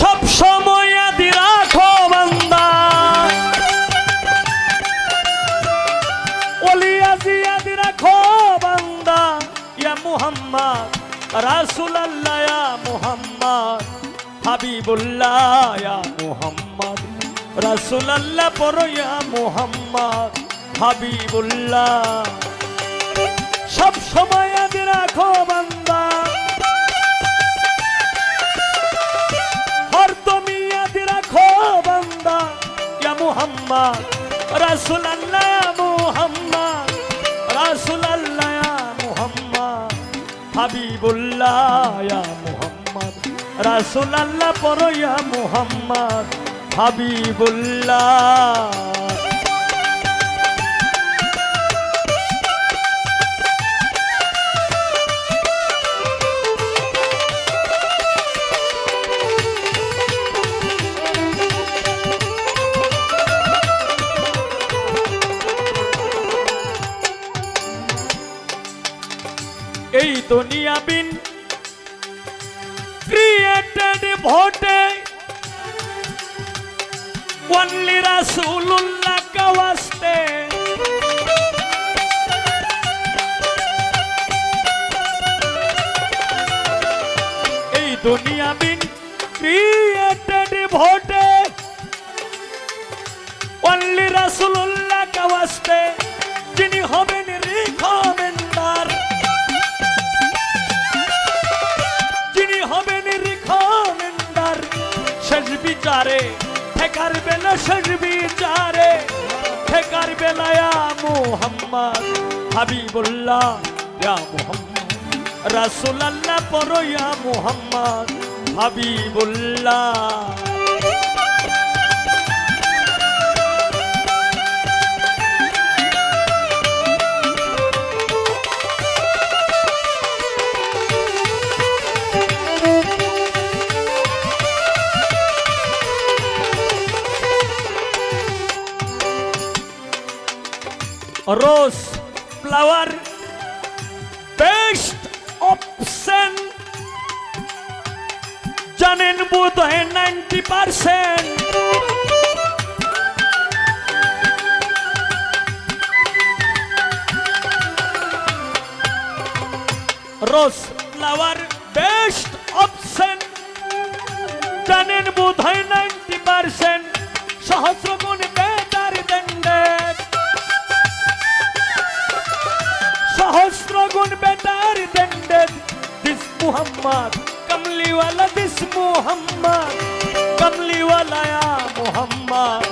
সব সময় আদি রাখো বান্দা। ওলিয়া জিয়াদি রাখো বান্দা। ইয়া মুহাম্মদ রাসূল আল্লাহ ইয়া মুহাম্মদ, হাবিবুল্লাহ ইয়া মুহাম্মদ রাসূল আল্লাহ পর ইয়া মুহাম্মদ, হাবিবুল্লাহ। সব সময় আদি রাখো বান্দা। মুহাম্মদ রাসূল মোহাম্মদ ইয়া মোহাম্মদ হাবিবুল্লাহ মুহাম্মদ রাসূল আল্লাহ পর ইয়া মুহাম্মদ হাবিবুল্লাহ। দুনিয়া বিন ক্রিয়েটেড ভোটে। ওনলি রাসূলুল্লাহ কাওয়াস্তে। এই দুনিয়া বিন ক্রিয়েটেড ভোটে। ওনলি রাসূলুল্লাহ কাওয়াস্তে, যিনি হবেন রিকমেন্ডার বিচারে ঠেকার বেলা শেষ বিচারে ঠেকার বেলায়া মুহাম্মদ হাবিবুল্লাহ, ইয়া মুহাম্মদ রাসূলুল্লাহ পর ইয়া মুহাম্মদ হাবিবুল্লাহ। रोज फ्लावर बेस्ट ऑप्शन जानेन बुध है 90 percent rose flower best option जानेन है মুহাম্মদ কমলিওয়ালা দিস মুহাম্মদ কমলিওয়ালা ইয়া মুহাম্মদ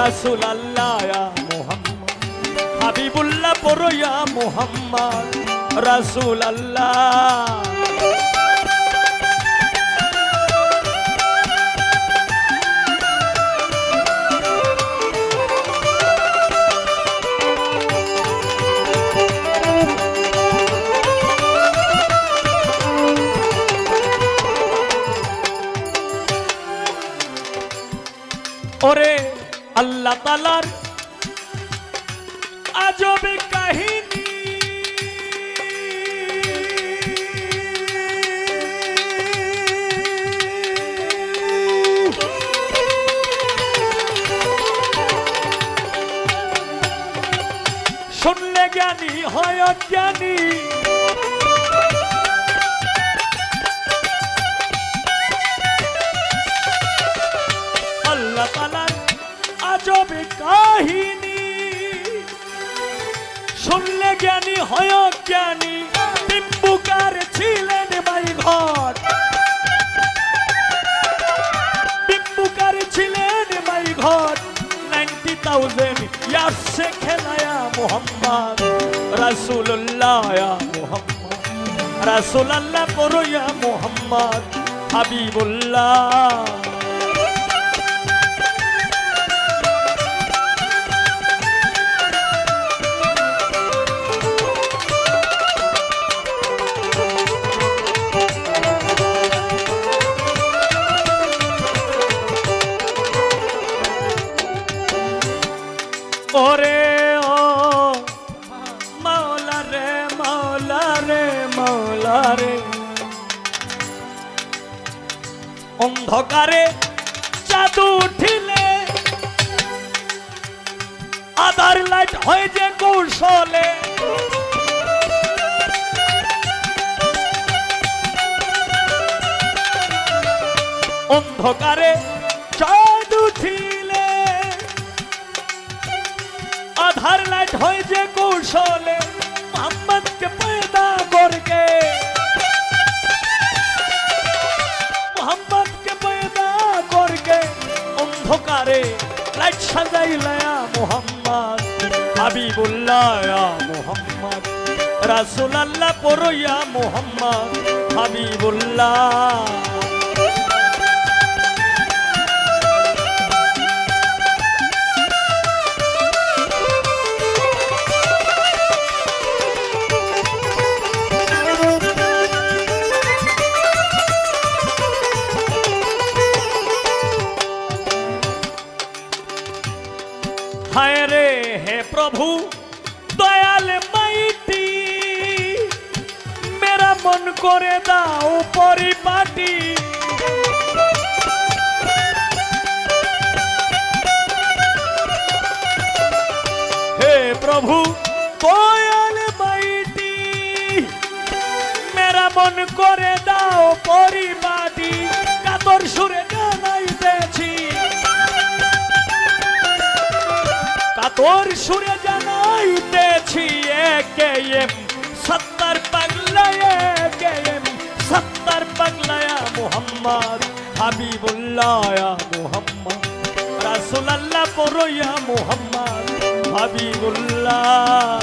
রাসূল আল্লাহ ইয়া মুহাম্মদ হাবিবুল্লাহ পর ইয়া মুহাম্মদ রাসূল আল্লাহ ওরে আল্লাহ তালার আজব কাহিনী। শুনলে জ্ঞানী হয় অজ্ঞানী। মোহাম্মদ রাসূলুল্লাহ মোহাম্মদ। রাসূলুল্লাহ করো মোহাম্মদ হাবিবুল্লাহ। অন্ধকারে জাদু উঠিলে। আধার লাইট হয় যে কৌশলে। অন্ধকারে চাঁদ উঠিলে। আধার লাইট হয় যে কৌশলে। মোহাম্মদকে পয়দা করকে অন্ধকারে লাইট সাজাইলায়া মোহাম্মদ হাবিবুল্লাহ মোহাম্মদ রাসুল আল্লাহ পড়ইয়া মোহাম্মদ হাবিবুল্লাহ। প্রভু, দয়াল মাইটি মেরা মন করে দাও পরিপাটি। হে প্রভু, দয়াল মাইটি মেরা মন করে দাও পরিপাটি। কাতর সুরে কাতর সুরে জানাইতেছি একে এম। সত্তর পাগলায় একে এম। সত্তর পাগলায়া মোহাম্মদ, হাবিবুল্লাহ মোহাম্মদ, রাসুলাল্লাহ পরইয়া মোহাম্মদ, হাবিবুল্লাহ।